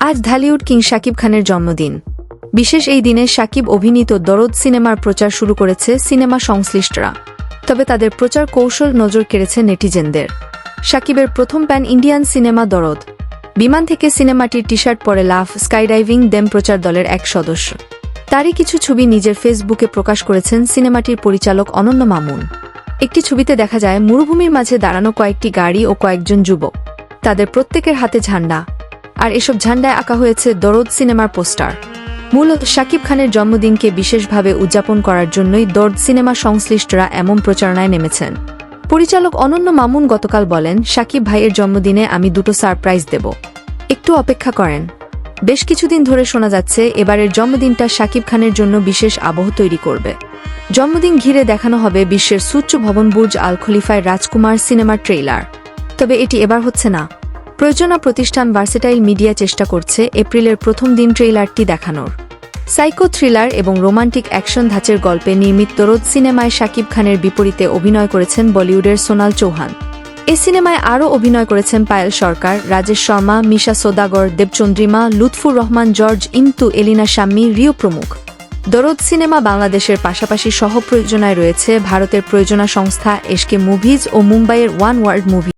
আজ ঢালিউড কিং শাকিব খানের জন্মদিন। বিশেষ এই দিনে শাকিব অভিনীত দরদ সিনেমার প্রচার শুরু করেছে সিনেমা সংশ্লিষ্টরা। তবে তাদের প্রচার কৌশল নজর কেড়েছে নেটিজেনদের। শাকিবের প্রথম প্যান ইন্ডিয়ান সিনেমা দরদ। বিমান থেকে সিনেমাটির টি শার্ট পরে লাফ, স্কাইডাইভিং, দেম প্রচার দলের এক সদস্য। তারই কিছু ছবি নিজের ফেসবুকে প্রকাশ করেছেন সিনেমাটির পরিচালক অনন্য মামুন। একটি ছবিতে দেখা যায়, মরুভূমির মাঝে দাঁড়ানো কয়েকটি গাড়ি ও কয়েকজন যুবক। তাদের প্রত্যেকের হাতে ঝান্ডা। আর এসব ঝান্ডায় আঁকা হয়েছে দরদ সিনেমার পোস্টার। মূলত শাকিব খানের জন্মদিনকে বিশেষভাবে উদযাপন করার জন্যই দর্দ সিনেমা সংশ্লিষ্টরা এমন প্রচারণায় নেমেছেন। পরিচালক অনন্য মামুন গতকাল বলেন, শাকিব ভাইয়ের জন্মদিনে আমি দুটো সারপ্রাইজ দেব। একটু অপেক্ষা করেন। বেশ কিছুদিন ধরে শোনা যাচ্ছে, এবারের জন্মদিনটা শাকিব খানের জন্য বিশেষ আবহ তৈরি করবে। জন্মদিন ঘিরে দেখানো হবে বিশ্বের সুচ্চ ভবন বুর্জ আল খলিফায় রাজকুমার সিনেমার ট্রেইলার। তবে এটি এবার হচ্ছে না। প্রয়োজনা প্রতিষ্ঠান ভার্সেটাইল মিডিয়া চেষ্টা করছে এপ্রিলের প্রথম দিন ট্রেইলারটি দেখানোর। সাইকো থ্রিলার এবং রোমান্টিক অ্যাকশন ধাঁচের গল্পে নির্মিত দরদ সিনেমায় শাকিব খানের বিপরীতে অভিনয় করেছেন বলিউডের সোনাল চৌহান। এ সিনেমায় আরও অভিনয় করেছেন পায়েল সরকার, রাজেশ শর্মা, মিশা সোদাগর, দেবচন্দ্রিমা, লুৎফুর রহমান, জর্জ ইমতু এলিনা শাম্মী, রিও প্রমুখ। দরদ সিনেমা বাংলাদেশের পাশাপাশি সহ প্রয়োজনায় রয়েছে ভারতের প্রয়োজনা সংস্থা এসকে মুভিজ ও মুম্বাইয়ের ওয়ান ওয়ার্ল্ড মুভি।